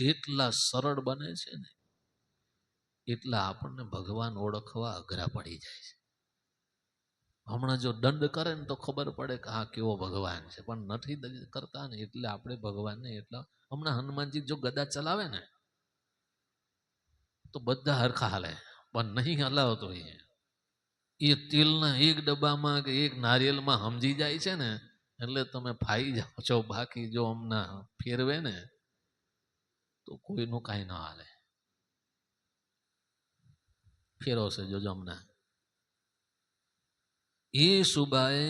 જેટલા સરળ બને છે ને, એટલા આપણને ભગવાન ઓળખવા અઘરા પડી જાય છે. હમણાં જો દંડ કરે ને તો ખબર પડે કે હા કેવો ભગવાન છે, પણ નથી કરતા ને એટલે આપણે ભગવાનને એટલા, હમણાં હનુમાનજી જો ગદા ચલાવે ને, તો બધા હરખા હાલે, પણ નહીં હલાવતો એ. એ તેલના એક ડબ્બામાં કે એક નારિયેલમાં સમજી જાય છે ને, એટલે તમે ફાઈ જાઓ છો બાકી જો હમણાં ફેરવે ને તો કોઈનું કાંઈ ન હાલે. ફેરવશે જોજો હમણાં એ સુબાએ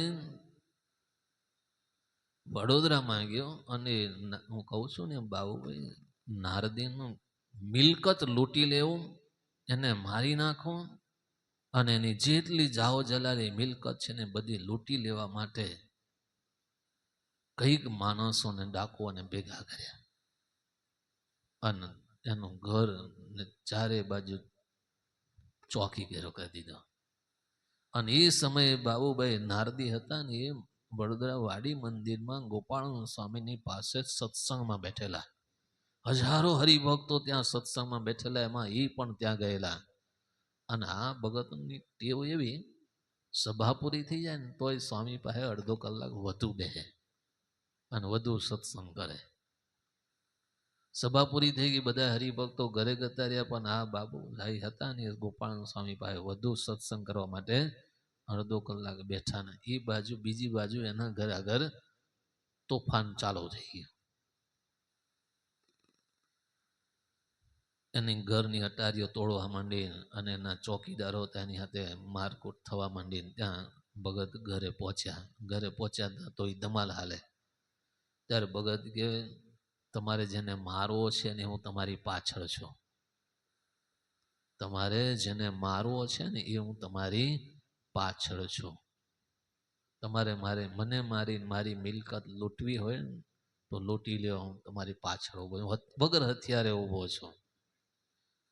વડોદરામાં ગયો અને હું કહું છું ને, બાબુભાઈ, નારદીનું મિલકત લૂંટી લેવું, એને મારી નાખવું અને એની જેટલી જાઓ જલાલી મિલકત છે ને બધી લૂંટી લેવા માટે કંઈક માણસોને ડાકુઓને ભેગા કર્યા. અને, એનું ઘર ને ચારે બાજુ ચોકી ઘેરો કરી દીધો. અને એ સમયે બાબુભાઈ નારદી હતા ને એ વડોદરા વાડી મંદિરમાં ગોપાલ સ્વામીની પાસે સત્સંગમાં બેઠેલા. હજારો હરિભક્તો ત્યાં સત્સંગમાં બેઠેલા, એમાં એ પણ ત્યાં ગયેલા. અને આ ભગતની ટેવ એવી, સભા પૂરી થઈ જાય ને તોય સ્વામી પાસે અડધો કલાક વધુ બેહે અને વધુ સત્સંગ કરે. સભા પૂરી થઈ ગઈ, બધા હરિભક્તો ઘરે જતા રહ્યા, પણ આ બાબુ ભાઈ હતા ને ગોપાલ સ્વામી પાસે વધુ સત્સંગ કરવા માટે અડધો કલાક બેઠા ને. એ બાજુ, બીજી બાજુ એના ઘર આગળ તોફાન ચાલુ થઈ ગયું. એની ઘરની અટારીઓ તોડવા માંડી અને એના ચોકીદારો તેની સાથે મારકૂટ થવા માંડી ત્યાં ભગત ઘરે પહોંચ્યા. ઘરે પહોંચ્યા તો એ ધમાલ હાલે. ત્યારે ભગત કે તમારે જેને મારવો છે ને હું તમારી પાછળ છું. તમારે જેને મારવો છે ને એ હું તમારી પાછળ છું. તમારે મારે મને મારી મારી મિલકત લૂંટવી હોય ને, તો લૂંટી લ્યો, હું તમારી પાછળ ઊભો. વગર હથિયારે ઊભો છું.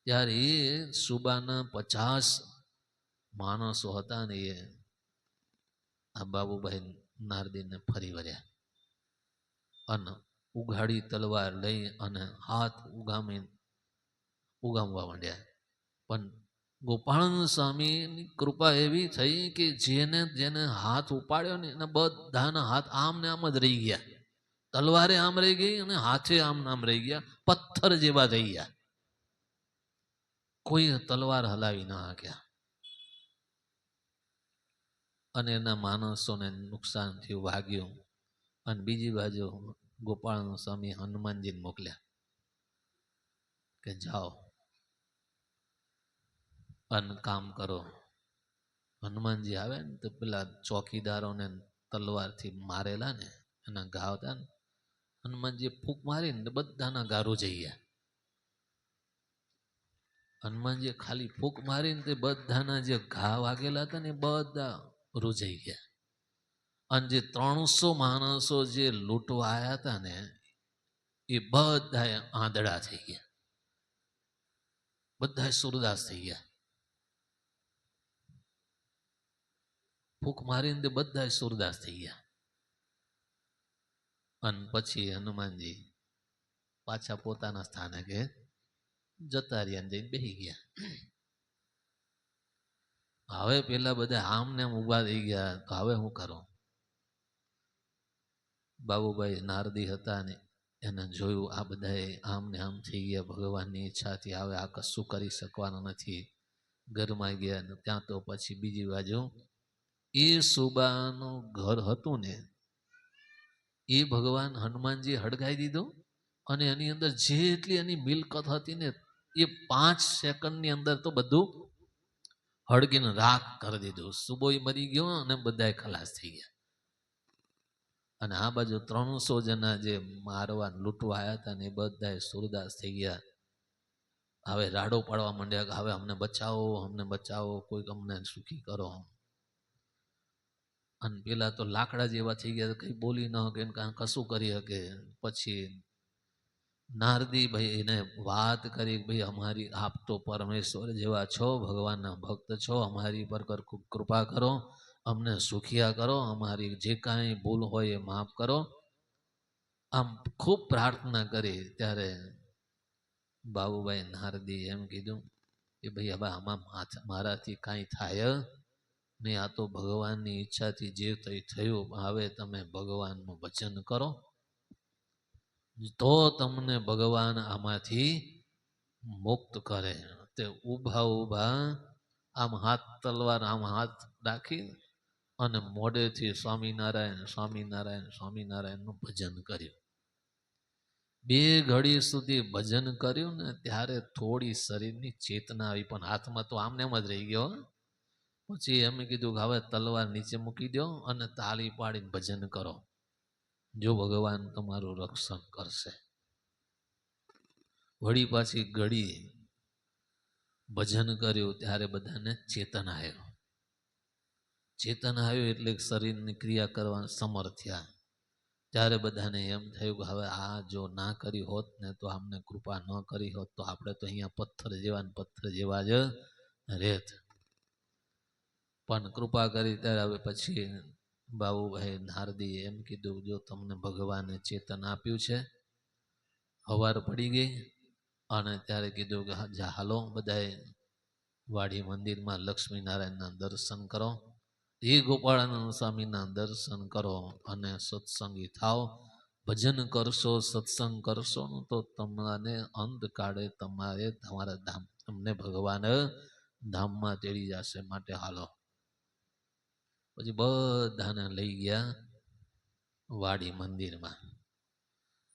ત્યારે એ સુબાના પચાસ માણસો હતા ને એ આ બાબુભાઈ નારદીને ફરી વળ્યા. અને ઉઘાડી તલવાર લઈ અને હાથ ઉગામી ઉગામવા માંડ્યા. પણ ગોપાળન સ્વામીની કૃપા એવી થઈ કે જેને જેને હાથ ઉપાડ્યો ને એના બધાના હાથ આમ ને આમ જ રહી ગયા. તલવારે આમ રહી ગઈ અને હાથે આમ નામ રહી ગયા, પથ્થર જેવા થઈ ગયા. કોઈ તલવાર હલાવી ના શક્યા અને એના માણસોને નુકસાન થયું વાગ્યું અને બીજી બાજુ ગોપાલ સ્વામી હનુમાનજીને મોકલ્યા કે જાઓ અને કામ કરો. હનુમાનજી આવે ને તો પેલા ચોકીદારોને તલવારથી મારેલા ને એના ઘા હતા ને હનુમાનજી ફૂંક મારીને બધાના ગારું જઈ ગયા. હનુમાનજીએ ખાલી ફૂંક મારીને તે બધાના જે ઘા વાગેલા હતા ને એ બધા રૂજાઈ ગયા. અને જે ત્રણસો માણસો જે લૂંટવા આવ્યા હતા ને, એ બધા આંધળા થઈ ગયા. બધા સુરદાસ થઈ ગયા. ફૂક મારીને તે બધા સુરદાસ થઈ ગયા. અને પછી હનુમાનજી પાછા પોતાના સ્થાને કે જતા રહ્યા જઈને બેસી ગયા. હવે પેલા બધા આમ ને ઊભા થઈ ગયા તો હવે હું કરું? બાબુભાઈ નારદી હતા ને એને જોયું, આ બધાએ આમ ને આમ થઈ ગયા, ભગવાનની ઈચ્છાથી હવે આ કશું કરી શકવાના નથી. ઘરમાં ગયા ને ત્યાં તો પછી બીજી બાજુ એ સુબાનું ઘર હતું ને, એ ભગવાન હનુમાનજી હડગાઈ દીધું અને એની અંદર જેટલી એની મિલકત હતી ને, એ પાંચ સેકન્ડની અંદર તો બધું હળગીને રાખ કરી દીધું. સુબોય મરી ગયો અને બધાય ખલાસ થઈ ગયા. અને આ બાજુ ત્રણસો જણા જે મારવા લૂંટવા આવ્યા હતા ને એ બધા સુરદાસ થઈ ગયા. હવે રાડો પાડવા માંડ્યા કે હવે અમને બચાવો અમને બચાવો, કોઈક અમને સુખી કરો અને પેલા તો લાકડા જેવા થઈ ગયા, કઈ બોલી ન કે કશું કરી શકે પછી નારદી ભાઈ એને વાત કરી ભાઈ અમારી આપ તો પરમેશ્વર જેવા છો, ભગવાનના ભક્ત છો, અમારી પર કૃપા કરો. અમને સુખિયા કરો, અમારી જે કાંઈ ભૂલ હોય એ માફ કરો. આમ ખૂબ પ્રાર્થના કરી ત્યારે બાબુભાઈ નારદી એમ કીધું કે ભાઈ, હવે આમાં મારાથી કાંઈ થાય નહીં, આ તો ભગવાનની ઈચ્છાથી જે કંઈ થયું, હવે તમે ભગવાનનું ભજન કરો. તો તમને ભગવાન આમાંથી મુક્ત કરે. તે ઊભા ઊભા આમ હાથ તલવાર, આમ હાથ રાખી અને મોડેથી સ્વામિનારાયણ સ્વામિનારાયણ, સ્વામિનારાયણનું ભજન કર્યું. બે ઘડી સુધી ભજન કર્યું ને ત્યારે થોડી શરીરની ચેતના આવી, પણ હાથમાં તો આમને એમ જ રહી ગયો. પછી એમ કીધું કે હવે તલવાર નીચે મૂકી દો અને તાળી પાડીને ભજન કરો. જો ભગવાન તમારું રક્ષણ કરશે. વળી પાછી ઘડી ભજન કર્યું, ત્યારે બધાને ચેતન આવ્યો. ચેતન આવ્યું એટલે શરીરની ક્રિયા કરવા સમર્થ થયા. ત્યારે બધાને એમ થયું કે હવે આ જો ના કરી હોત ને તો આમને કૃપા ન કરી હોત તો આપણે તો અહીંયા પથ્થર જેવા ને પથ્થર જેવા જ રહેત. પણ કૃપા કરી ત્યારે હવે પછી બાબુભાઈ નારદી એમ કીધું, જો તમને ભગવાને ચેતન આપ્યું છે, હવાર પડી ગઈ. અને ત્યારે કીધું કે હાલો, બધાએ વાડી મંદિરમાં લક્ષ્મીનારાયણના દર્શન કરો. એ ગોપાળાનંદ સ્વામીના દર્શન કરો અને સત્સંગી થાઓ. ભજન કરશો, સત્સંગ કરશો તો તમને અંત કાળે તમારે તમારા ધામ, તમને ભગવાન ધામમાં તેડી જશે માટે હાલો. પછી બધાને લઈ ગયા વાડી મંદિરમાં.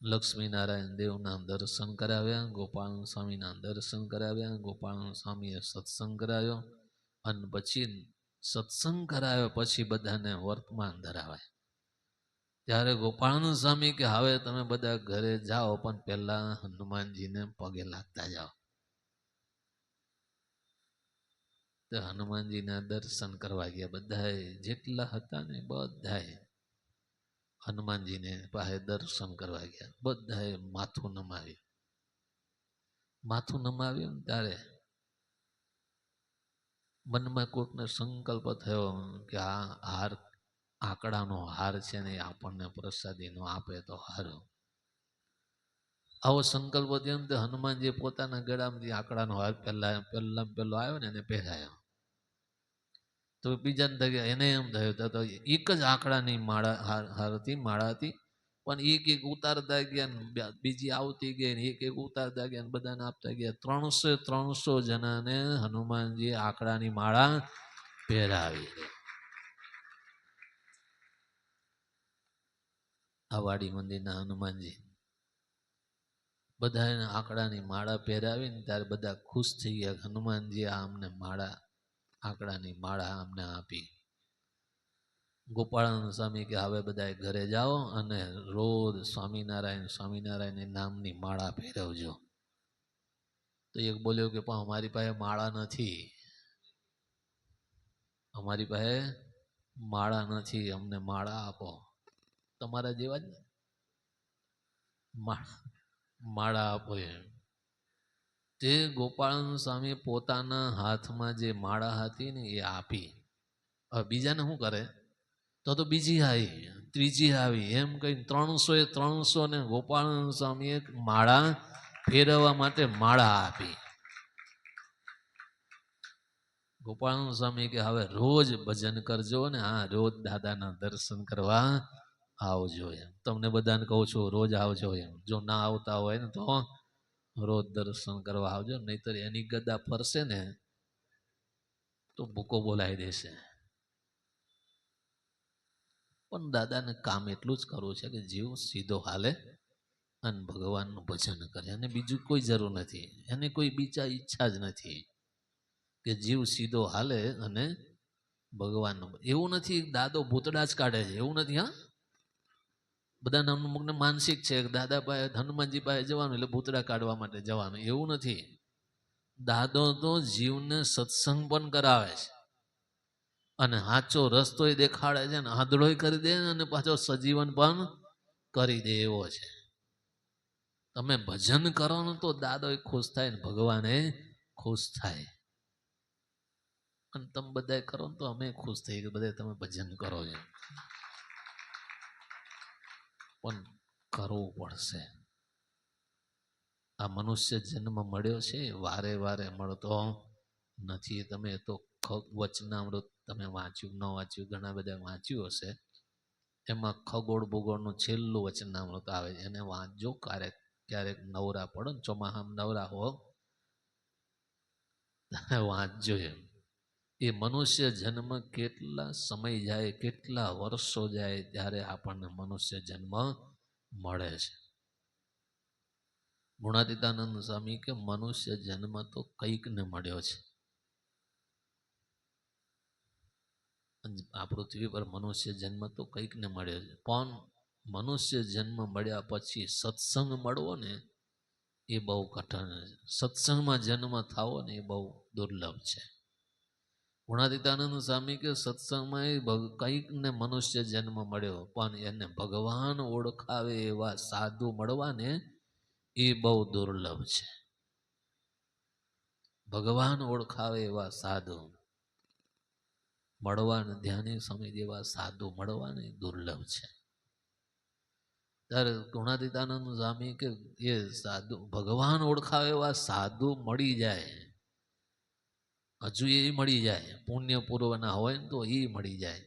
લક્ષ્મીનારાયણ દેવના દર્શન કરાવ્યા ગોપાલ સ્વામીના દર્શન કરાવ્યા ગોપાલ સ્વામીએ સત્સંગ કરાવ્યો અને પછી સત્સંગ કરાવે પછી બધાને વર્તમાન ધરાવાય. ત્યારે ગોપાળાનંદ સ્વામી કે, હવે તમે બધા ઘરે જાઓ, પણ પહેલા હનુમાનજીને પગે લાગતા જાઓ. તો હનુમાનજીના દર્શન કરવા ગયા બધાએ, જેટલા હતા ને બધાએ હનુમાનજીને પાસે દર્શન કરવા ગયા. બધાએ માથું નમાવ્યું. માથું નમાવ્યું ને ત્યારે મનમાં કોઈકને સંકલ્પ થયો કે આ હાર, આંકડાનો હાર છે ને આપણને પ્રસાદીનો આપે તો હારો. આવો સંકલ્પ થયો ને હનુમાનજી પોતાના ગળામાંથી આંકડાનો હાર પહેલા પહેલા, પહેલો આવ્યો ને એને પહેરાયો. તો બીજાને થયું એને એમ થયું, તો એક જ આંકડાની માળા, હાર હાર હતી, માળા પણ એક એક ઉતારતા ગયા બીજી આવતી ગઈ એક એક ઉતારતા ગયા બધાને આપતા ગયા. ત્રણસો ત્રણસો જણાને હનુમાનજી આંકડાની માળા પહેરાવી. આ મંદિરના હનુમાનજી. બધાને આંકડાની માળા પહેરાવીને ત્યારે બધા ખુશ થઈ ગયા હનુમાનજી આ અમને માળા, આંકડાની માળા અમને આપી. ગોપાળાનંદ સ્વામી કે હવે બધા ઘરે જાઓ અને રોજ સ્વામિનારાયણ સ્વામિનારાયણ નામની માળા પહેરવજો. તો એક બોલ્યો કે પણ અમારી પાસે માળા નથી. અમારી પાસે માળા નથી, અમને માળા આપો. તમારા જેવા જ માળા આપો એમ. તે ગોપાળાનંદ સ્વામી પોતાના હાથમાં જે માળા હતી ને એ આપી. બીજાને શું કરે? તો તો બીજી આવી, ત્રીજી આવી. એમ કહીને ત્રણસો એ ત્રણસો ને ગોપાલ સ્વામીએ માળા ફેરવવા માટે માળા આપી. ગોપાલ સ્વામી કે હવે રોજ ભજન કરજો ને હા, રોજ દાદાના દર્શન કરવા આવજો એમ. તમને બધાને કહું છું, રોજ આવજો એમ. જો ના આવતા હોય ને તો રોજ દર્શન કરવા આવજો, નહીતર એની ગદા ફરશે ને તો ભૂકો બોલાવી દેશે. પણ દાદાને કામ એટલું જ કરવું છે કે જીવ સીધો હાલે અને ભગવાનનું ભજન કરે. અને બીજું કોઈ જરૂર નથી. એને કોઈ બીજા ઈચ્છા જ નથી કે જીવ સીધો હાલે અને ભગવાનનું એવું નથી દાદો ભૂતડા જ કાઢે છે. એવું નથી, હા? બધા અમુકને માનસિક છે કે દાદા પાસે, હનુમાનજી પાસે જવાનું એટલે ભૂતડા કાઢવા માટે જવાનું. એવું નથી. દાદો તો જીવને સત્સંગ પણ કરાવે છે. અને સાચો રસ્તોય દેખાડે છે ને, આંધળોય કરી દે અને પાછો સજીવન પણ કરી દે એવો છે. તમે ભજન કરો ને તો દાદો ખુશ થાય ને, ભગવાને ખુશ થાય. અને તમે બધા કરો ને તો અમે ખુશ થઈ કે બધા તમે ભજન કરો છો પણ કરવું પડશે. આ મનુષ્ય જન્મ મળ્યો છે, વારે વારે મળતો નથી. તમે તો વચનામૃત તમે વાંચ્યું, ન વાંચ્યું, ઘણા બધા વાંચ્યું હશે. એમાં ખગોળ ભૂગોળનું છેલ્લું વચનામૃત આવે છે. એને વાંચજો, ક્યારેક ક્યારેક નવરા પડો ને ચોમાહામાં નવરા હો. વાંચજો એમ. એ મનુષ્ય જન્મ કેટલા સમય જાય, કેટલા વર્ષો જાય ત્યારે આપણને મનુષ્ય જન્મ મળે છે. ગુણાતીતાનંદ સ્વામી કે મનુષ્ય જન્મ તો કંઈકને મળ્યો છે. આ પૃથ્વી પર મનુષ્ય જન્મ તો કંઈક ને મળ્યો છે. પણ મનુષ્ય જન્મ મળ્યા પછી સત્સંગ મળવો ને એ બહુ કઠણ છે. સત્સંગમાં જન્મ થવો ને એ બહુ દુર્લભ છે. ગુણાતીતાનંદ સ્વામી કે સત્સંગમાં એ ભગ- કંઈક ને મનુષ્ય જન્મ મળ્યો, પણ એને ભગવાન ઓળખાવે એવા સાધુ મળવાને એ બહુ દુર્લભ છે. ભગવાન ઓળખાવે એવા સાધુ મળવાને ધ્યાને સમય જેવા સાધુ મળવાને દુર્લભ છે. ત્યારે ગુણાતીતાનંદ સ્વામી કે એ સાધુ, ભગવાન ઓળખાવે એવા સાધુ મળી જાય. હજુ એ મળી જાય, પુણ્ય પૂર્વના હોય ને તો એ મળી જાય.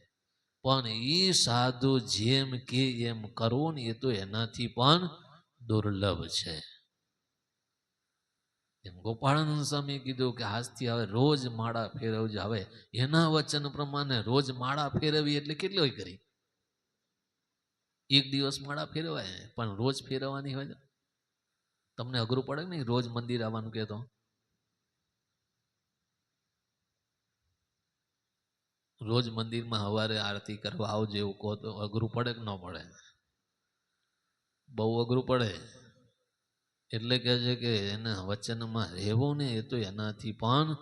પણ એ સાધુ જેમ કે એમ કરવું ને એ તો એનાથી પણ દુર્લભ છે. એમ ગોપાળાનંદ સ્વામી કીધું કે આજથી હવે રોજ માળા ફેરવજો. હવે એના વચન પ્રમાણે રોજ માળા ફેરવી એટલે કેટલી કરી? એક દિવસ માળા ફેરવાય, પણ રોજ ફેરવવાની હોય તમને અઘરું પડે ને રોજ મંદિર આવવાનું કહેતો? રોજ મંદિરમાં સવારે આરતી કરવા આવજો એવું કહો તો અઘરું પડે કે ન પડે? બહુ અઘરું પડે. એટલે કહે છે કે એના વચનમાં રહેવું ને એ તો એનાથી પણ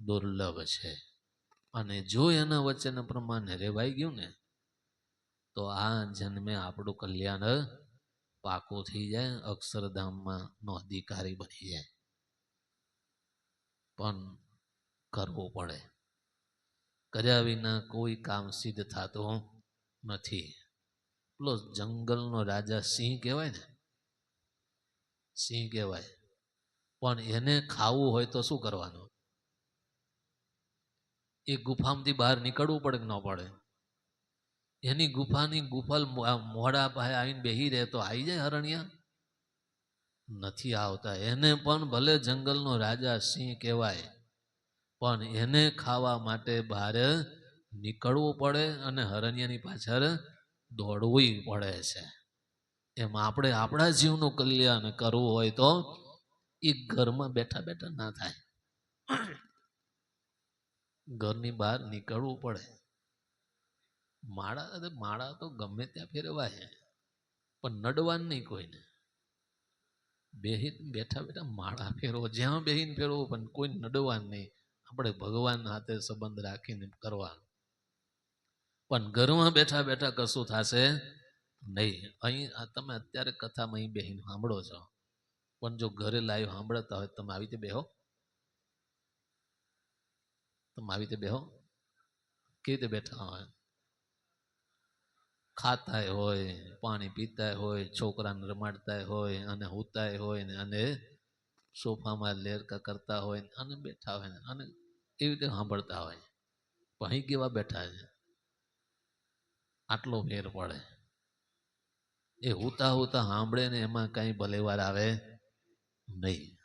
દુર્લભ છે. અને જો એના વચન પ્રમાણે રેવાઈ ગયું ને, તો આ જન્મે આપણું કલ્યાણ પાકું થઈ જાય, અક્ષરધામમાં નો અધિકારી બની જાય. પણ કરવું પડે. કર્યા વિના કોઈ કામ સિદ્ધ થતું નથી. પેલો જંગલનો રાજા સિંહ કહેવાય ને સિંહ કહેવાય. પણ એને ખાવું હોય તો શું કરવાનું? એ ગુફામાંથી બહાર નીકળવું પડે કે ન પડે? એની ગુફાની ગુફલ મોડા પાસે આવીને બેહી રહે તો આવી જાય હરણિયા નથી આવતા. એને પણ ભલે જંગલનો રાજા સિંહ કહેવાય, પણ એને ખાવા માટે બહાર નીકળવું પડે અને હરણિયાની પાછળ દોડવું પડે છે. એમ આપણે આપણા જીવનું કલ્યાણ કરવું હોય તો એ ઘરમાં બેઠા બેઠા ના થાય. ઘરની બહાર નીકળવું પડે. માળા માળા તો ગમે ત્યાં ફેરવાય પણ નડવાનું નહીં કોઈને. બેહી બેઠા બેઠા માળા ફેરવો, જ્યાં બેહીને ફેરવો, પણ કોઈ નડવાનું નહીં. આપણે ભગવાન હાથે સંબંધ રાખીને કરવાનું. પણ ઘરમાં બેઠા બેઠા કશું થશે નહીં. અહીં તમે અત્યારે કથામાં અહીં બેહીને સાંભળો છો. પણ જો ઘરે લાઈવ સાંભળતા હોય તમે આવી રીતે બેહો. તમે આવી રીતે બેહો. કેવી રીતે બેઠા હોય? ખાતાય હોય, પાણી પીતા હોય, છોકરાને રમાડતા હોય, અને હુતાય હોય, ને અને સોફામાં લેરકા કરતા હોય અને બેઠા હોય, ને અને એવી રીતે સાંભળતા હોય. અહીં કેવા બેઠા છે? આટલો ફેર પડે. એ હુતા હુતા સાંભળે ને એમાં કાંઈ ભલેવાર આવે નહીં.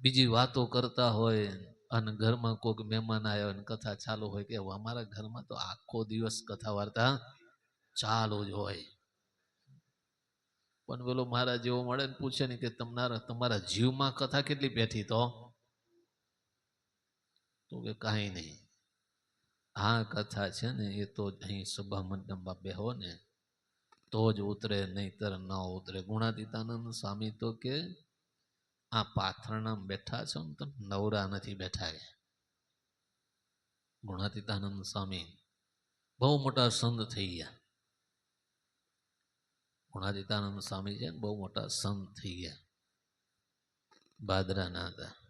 બીજી વાતો કરતા હોય અને ઘરમાં કોઈક મહેમાન આવ્યો અને કથા ચાલુ હોય કે અમારા ઘરમાં તો આખો દિવસ કથા વાર્તા ચાલુ જ હોય. પણ પેલો મારા જેવો મળે ને પૂછે ને કે તમારા તમારા જીવમાં કથા કેટલી બેઠી તો? તો કે કાંઈ નહીં. આ કથા છે ને એ તો અહીં સભા મંડપમાં બેહો ને તો જ ઉતરે, નહીતર ન ઉતરે. ગુણાતીતાનંદ સ્વામી તો કે, આ પાથરણા બેઠા છો ને તો નવરા નથી બેઠા એ. ગુણાતીતાનંદ સ્વામી બહુ મોટા સંત થઈ ગયા. ગુણાતીતાનંદ સ્વામી છે બહુ મોટા સંત થઈ ગયા. બાદરાના હતા.